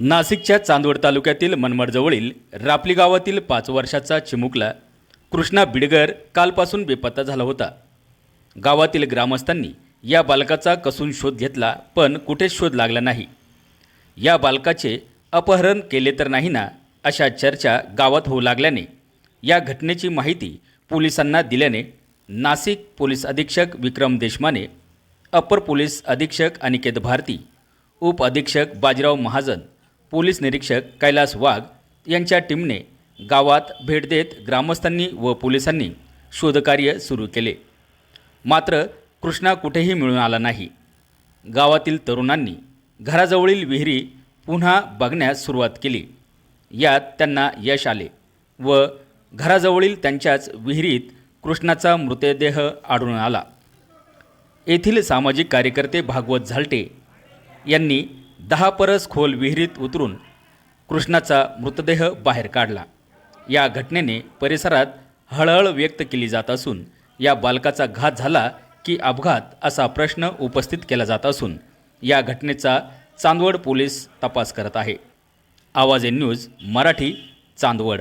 नाशिकच्या चांदवड तालुक्यातील मनमाडजवळील रापली गावातील पाच वर्षाचा चिमुकला कृष्णा बिडगर कालपासून बेपत्ता झाला होता. गावातील ग्रामस्थांनी या बालकाचा कसून शोध घेतला पण कुठेच शोध लागला नाही. या बालकाचे अपहरण केले तर नाही ना अशा चर्चा गावात होऊ लागल्याने या घटनेची माहिती पोलिसांना दिल्याने नाशिक पोलीस अधीक्षक विक्रम देशमाने अपर पोलीस अधीक्षक अनिकेत भारती उप अधीक्षक बाजीराव महाजन पोलीस निरीक्षक कैलास वाघ यांच्या टीमने गावात भेट देत ग्रामस्थांनी व पोलिसांनी शोधकार्य सुरू केले. मात्र कृष्णा कुठेही मिळून आला नाही. गावातील तरुणांनी घराजवळील विहिरी पुन्हा बघण्यास सुरुवात केली. यात त्यांना यश आले व घराजवळील त्यांच्याच विहिरीत कृष्णाचा मृतदेह आढळून आला. येथील सामाजिक कार्यकर्ते भागवत झालटे यांनी दहा परस खोल विहिरीत उतरून कृष्णाचा मृतदेह बाहेर काढला. या घटनेने परिसरात हळहळ व्यक्त केली जात असून या बालकाचा घात झाला की अपघात असा प्रश्न उपस्थित केला जात असून या घटनेचा चांदवड पोलीस तपास करत आहे. आवाज ए न्यूज मराठी चांदवड.